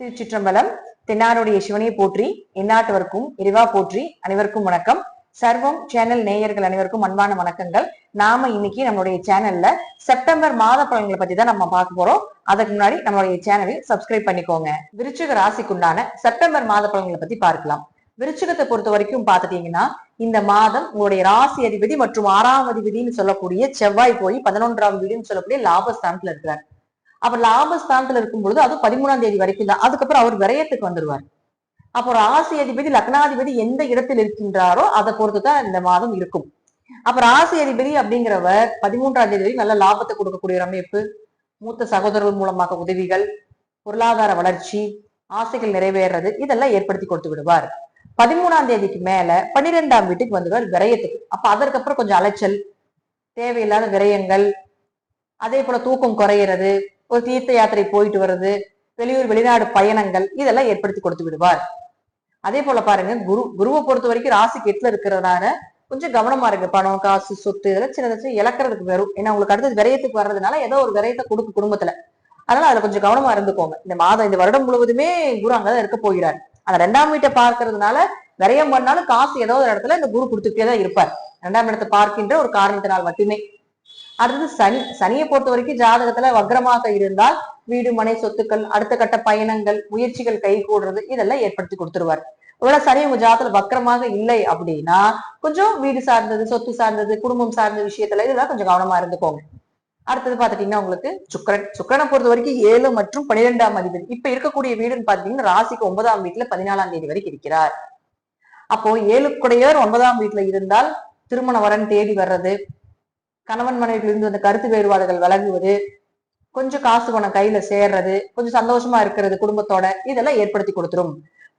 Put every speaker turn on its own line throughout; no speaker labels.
திருச்சிற்றம்பலம் தென்னாருடைய சிவனையை போற்றி எந்நாட்டவர்க்கும் இறைவா போற்றி அனைவருக்கும் வணக்கம். சர்வம் சேனல் நேயர்கள் அனைவருக்கும் அன்பான வணக்கங்கள். நாம இன்னைக்கு நம்மளுடைய சேனல்ல செப்டம்பர் மாத பலன்களை பத்தி தான் நம்ம பார்க்க போறோம். அதுக்கு முன்னாடி நம்மளுடைய சேனலை சப்ஸ்கிரைப் பண்ணிக்கோங்க. விருச்சிக ராசிக்குண்டான செப்டம்பர் மாத பலன்களை பத்தி பார்க்கலாம். விருச்சிகத்தை பொறுத்த வரைக்கும் பாத்துட்டீங்கன்னா இந்த மாதம் உங்களுடைய ராசி அதிபதி மற்றும் ஆறாம் அதிபதினு சொல்லக்கூடிய செவ்வாய் போய் பதினொன்றாம் வீடுன்னு சொல்லக்கூடிய லாபஸ்தானத்துல இருக்கிறார். அப்ப லாபஸ்தானத்துல இருக்கும் பொழுது அது பதிமூணாம் தேதி வரைக்கும் தான். அதுக்கப்புறம் அவர் விரயத்துக்கு வந்துருவார். அப்போ ராசி அதிபதி லக்னாதிபதி எந்த இடத்தில் இருக்கின்றாரோ அதை பொறுத்து தான் இந்த மாதம் இருக்கும். அப்ப ராசி அதிபதி அப்படிங்கிறவர் பதிமூன்றாம் தேதி வரைக்கும் நல்ல லாபத்தை கொடுக்கக்கூடிய ஒரு அமைப்பு. மூத்த சகோதரர்கள் மூலமாக உதவிகள் பொருளாதார வளர்ச்சி ஆசைகள் நிறைவேறது இதெல்லாம் ஏற்படுத்தி கொடுத்து விடுவார். பதிமூணாம் தேதிக்கு மேல பன்னிரெண்டாம் வீட்டுக்கு வந்துடுவார் விரயத்துக்கு. அப்ப அதற்கப்புறம் கொஞ்சம் அலைச்சல் தேவையில்லாத விரயங்கள் அதே போல தூக்கம் குறையிறது ஒரு தீர்த்த யாத்திரை போயிட்டு வர்றது வெளியூர் வெளிநாடு பயணங்கள் இதெல்லாம் ஏற்படுத்தி கொடுத்து விடுவார். அதே போல பாருங்க குரு குருவை பொறுத்த வரைக்கும் ராசிக்கு எட்டுல இருக்கிறதுனால கொஞ்சம் கவனமா இருக்கு பணம் காசு சொத்து இதெல்லாம் சின்ன சின்ன இழக்கிறதுக்கு வரும். ஏன்னா உங்களுக்கு அடுத்தது விரயத்துக்கு வர்றதுனால ஏதோ ஒரு விரயத்தை கொடுக்கு குடும்பத்துல. அதனால அதுல கொஞ்சம் கவனமா இருந்துக்கோங்க. இந்த மாதம் இந்த வருடம் முழுவதுமே குரு அங்கதான் இருக்க போகிறார். அந்த ரெண்டாம் வீட்டை பார்க்கறதுனால விரயம் பண்ணாலும் காசு ஏதோ ஒரு இடத்துல இந்த குரு கொடுத்துக்கிட்டே தான் இருப்பார். ரெண்டாம் இடத்தை பார்க்கின்ற ஒரு காரணத்தினால் மட்டுமே. அடுத்தது சனி சனியை பொறுத்த வரைக்கும் ஜாதகத்துல வக்ரமாக இருந்தால் வீடு மனை சொத்துக்கள் அடுத்த கட்ட பயணங்கள் முயற்சிகள் கை கூடுறது இதெல்லாம் ஏற்படுத்தி கொடுத்துருவார். இவ்வளவு சனி உங்க ஜாதகத்துல வக்கரமாக இல்லை அப்படின்னா கொஞ்சம் வீடு சார்ந்தது சொத்து சார்ந்தது குடும்பம் சார்ந்த விஷயத்துல இதெல்லாம் கொஞ்சம் கவனமா இருந்துக்கோங்க. அடுத்தது பாத்துட்டீங்கன்னா உங்களுக்கு சுக்கரன். சுக்கரனை பொறுத்த வரைக்கும் ஏழு மற்றும் பன்னிரெண்டாம் அதிபதி. இப்ப இருக்கக்கூடிய வீடுன்னு பாத்தீங்கன்னா ராசிக்கு ஒன்பதாம் வீட்டுல பதினாலாம் தேதி வரைக்கும் இருக்கிறார். அப்போ ஏழுக்குடையவர் ஒன்பதாம் வீட்டுல இருந்தால் திருமண வரன் தேடி வர்றது கணவன் மனைவியிலிருந்து அந்த கருத்து வேறுபாடுகள் விலகுவது கொஞ்சம் காசு பணம் கையில சேர்றது கொஞ்சம் சந்தோஷமா இருக்கிறது குடும்பத்தோட இதெல்லாம் ஏற்படுத்தி கொடுத்துரும்.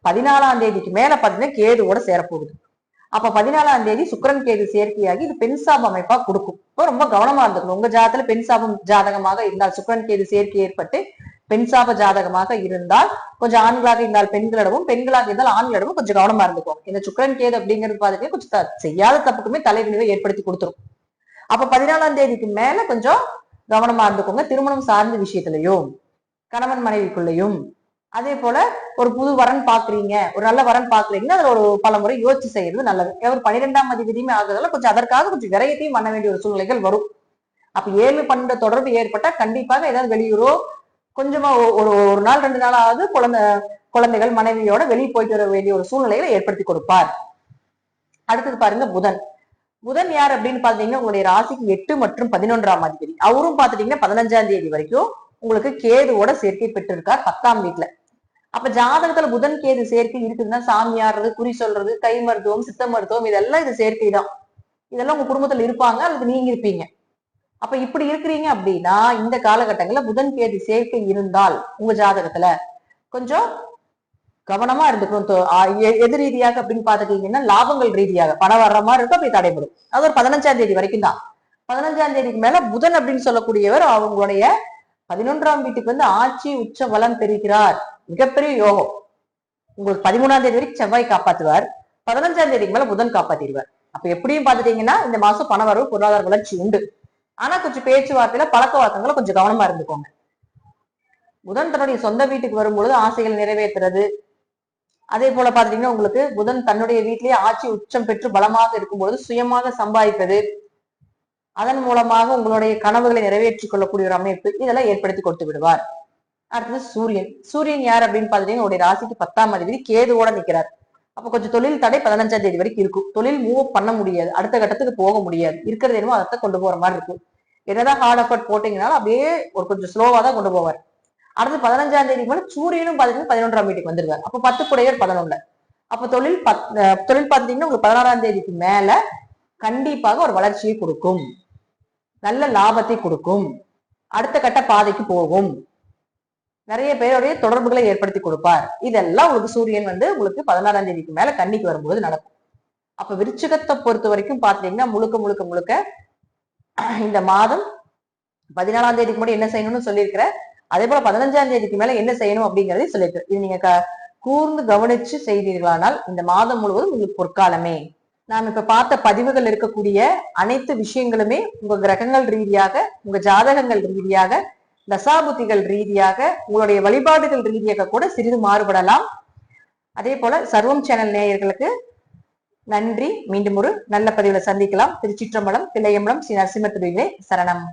பதினாலாம் தேதிக்கு மேல பாத்தீங்கன்னா கேதுவோட சேரப்போகுது. அப்ப பதினாலாம் தேதி சுக்கரன் கேது சேர்க்கையாகி இது பெண் சாபம் அமைப்பா கொடுக்கும். இப்போ ரொம்ப கவனமா இருந்துக்கணும். உங்க ஜாதத்துல பெண் சாபம் ஜாதகமாக இருந்தால் சுக்கரன் கேது சேர்க்கை ஏற்பட்டு பெண் சாப ஜாதகமாக இருந்தால் கொஞ்சம் ஆண்களாக இருந்தால் பெண்களிடமும் பெண்களாக இருந்தால் ஆண்களிடமும் கொஞ்சம் கவனமா இருந்துக்கும் இந்த சுக்கிரன் கேது அப்படிங்கிறது பாத்தீங்கன்னா கொஞ்சம் த- செய்யாத தப்புக்குமே தலைவினைவை ஏற்படுத்தி கொடுத்துரும். அப்ப பதினாலாம் தேதிக்கு மேல கொஞ்சம் கவனமா இருந்துக்கோங்க. திருமணம் சார்ந்த விஷயத்திலையும் கணவன் மனைவிக்குள்ளேயும். அதே போல ஒரு புது வரன் பாக்குறீங்க ஒரு நல்ல வரன் பாக்குறீங்கன்னா அதுல ஒரு பல முறை யோசிச்சு செய்யறது நல்லது. ஒரு பன்னிரெண்டாம் அதிபதியுமே ஆகுறதால கொஞ்சம் அதற்காக கொஞ்சம் விரயத்தையும் பண்ண வேண்டிய ஒரு சூழ்நிலைகள் வரும். அப்ப ஏழு பன்னெண்டு தொடர்பு ஏற்பட்டா கண்டிப்பாக ஏதாவது வெளியூரோ கொஞ்சமா ஒரு ஒரு நாள் ரெண்டு நாளாவது குழந்தை குழந்தைகள் மனைவியோட வெளியே போயிட்டு வர வேண்டிய ஒரு சூழ்நிலைகளை ஏற்படுத்தி கொடுப்பார். அடுத்தது பாருங்க புதன். புதன் யார் அப்படின்னு பாத்தீங்கன்னா உங்களுடைய ராசிக்கு எட்டு மற்றும் பதினொன்றாம் அதிபதி. அவரும் பாத்துட்டீங்கன்னா பதினஞ்சாம் தேதி வரைக்கும் உங்களுக்கு கேதுவோட சேர்க்கை பெற்றிருக்கார் பத்தாம் வீட்டுல அப்ப ஜாதகத்துல புதன் கேது சேர்க்கை இருக்குதுன்னா சாமியாடுறது குறி சொல்றது கை மருத்துவம் சித்த மருத்துவம் இதெல்லாம் இது சேர்க்கை தான். இதெல்லாம் உங்க குடும்பத்துல இருப்பாங்க அல்லது நீங்க இருப்பீங்க. அப்ப இப்படி இருக்கிறீங்க அப்படின்னா இந்த காலகட்டங்கள்ல புதன் கேது சேர்க்கை இருந்தால் உங்க ஜாதகத்துல கொஞ்சம் கவனமா இருந்துக்கணும். எது ரீதியாக அப்படின்னு பாத்துட்டீங்கன்னா லாபங்கள் ரீதியாக. பணம் வர்ற மாதிரி இருக்கும் அப்படி தடைபடும். அது ஒரு பதினஞ்சாம் தேதி வரைக்கும் தான். பதினஞ்சாம் தேதிக்கு மேல புதன் அப்படின்னு சொல்லக்கூடியவர் அவங்களுடைய பதினொன்றாம் வீட்டுக்கு வந்து ஆட்சி உச்ச பலம் பெறுகிறார். மிகப்பெரிய யோகம். உங்களுக்கு பதிமூணாம் தேதி வரைக்கும் செவ்வாய் காப்பாத்துவார் பதினஞ்சாம் தேதிக்கு மேல புதன் காப்பாத்திடுவார். அப்ப எப்படியும் பாத்துட்டீங்கன்னா இந்த மாசம் பண வரவு பொருளாதார வளர்ச்சி உண்டு. ஆனா கொஞ்சம் பேச்சுவார்த்தையில பழக்க வழக்கங்களை கொஞ்சம் கவனமா இருந்துக்கோங்க. புதன் தன்னுடைய சொந்த வீட்டுக்கு வரும்பொழுது ஆசைகள் நிறைவேற்றுறது அதே போல பாத்தீங்கன்னா உங்களுக்கு புதன் தன்னுடைய வீட்டிலேயே ஆட்சி உச்சம் பெற்று பலமாக இருக்கும்போது சுயமாக சம்பாதிப்பது அதன் மூலமாக உங்களுடைய கனவுகளை நிறைவேற்றிக் கொள்ளக்கூடிய ஒரு அமைப்பு இதெல்லாம் ஏற்படுத்தி கொடுத்து விடுவார். அடுத்தது சூரியன். சூரியன் யார் அப்படின்னு பாத்தீங்கன்னா உடைய ராசிக்கு பத்தாம் அதிபதி கேதுவோட நிக்கிறார். அப்ப கொஞ்சம் தொழில் தடை பதினஞ்சாம் தேதி வரைக்கும் இருக்கும். தொழில் மூவ் பண்ண முடியாது. அடுத்த கட்டத்துக்கு போக முடியாது. இருக்கிறது என்னமோ அதை கொண்டு போற மாதிரி இருக்கும். என்னதான் ஹார்ட் எஃபர்ட் போட்டீங்கனாலும் அப்படியே ஒரு கொஞ்சம் ஸ்லோவா தான் கொண்டு போவார். அடுத்து பதினஞ்சாம் தேதி மேல சூரியனும் பாத்தீங்கன்னா பதினொன்றாம் வீட்டுக்கு வந்துருவார். அப்ப பத்து குடையர் பதினொன்னு. அப்ப தொழில் பத் தொழில் பார்த்தீங்கன்னா உங்களுக்கு பதினாறாம் தேதிக்கு மேல கண்டிப்பாக ஒரு வளர்ச்சியை கொடுக்கும். நல்ல லாபத்தை கொடுக்கும். அடுத்த கட்ட பாதைக்கு போகும். நிறைய பேருடைய தொடர்புகளை ஏற்படுத்தி கொடுப்பார். இதெல்லாம் உங்களுக்கு சூரியன் வந்து உங்களுக்கு பதினாறாம் தேதிக்கு மேல கண்ணிக்கு வரும்போது நடக்கும். அப்ப விருச்சிகத்தை பொறுத்த வரைக்கும் பாத்தீங்கன்னா முழுக்க முழுக்க முழுக்க இந்த மாதம் பதினாலாம் தேதிக்கு முன்னாடி என்ன செய்யணும்னு சொல்லியிருக்கிற அதே போல பதினஞ்சாம் தேதிக்கு மேல என்ன செய்யணும் அப்படிங்கறதையும் சொல்லியிருக்கு இது நீங்க கூர்ந்து கவனிச்சு செய்தீர்களானால் இந்த மாதம் முழுவதும் உங்களுக்கு பொற்காலமே. நாம் இப்ப பார்த்த பதிவுகள் இருக்கக்கூடிய அனைத்து விஷயங்களுமே உங்க கிரகங்கள் ரீதியாக உங்க ஜாதகங்கள் ரீதியாக தசாபுத்திகள் ரீதியாக உங்களுடைய வழிபாடுகள் ரீதியாக கூட சிறிது மாறுபடலாம். அதே போல சர்வம் சேனல் நேயர்களுக்கு நன்றி. மீண்டும் ஒரு நல்ல பதிவுல சந்திக்கலாம். திருச்சிற்றம்பலம் தில்லையம்பலம் ஸ்ரீ நரசிம்ம திருவிலே சரணம்.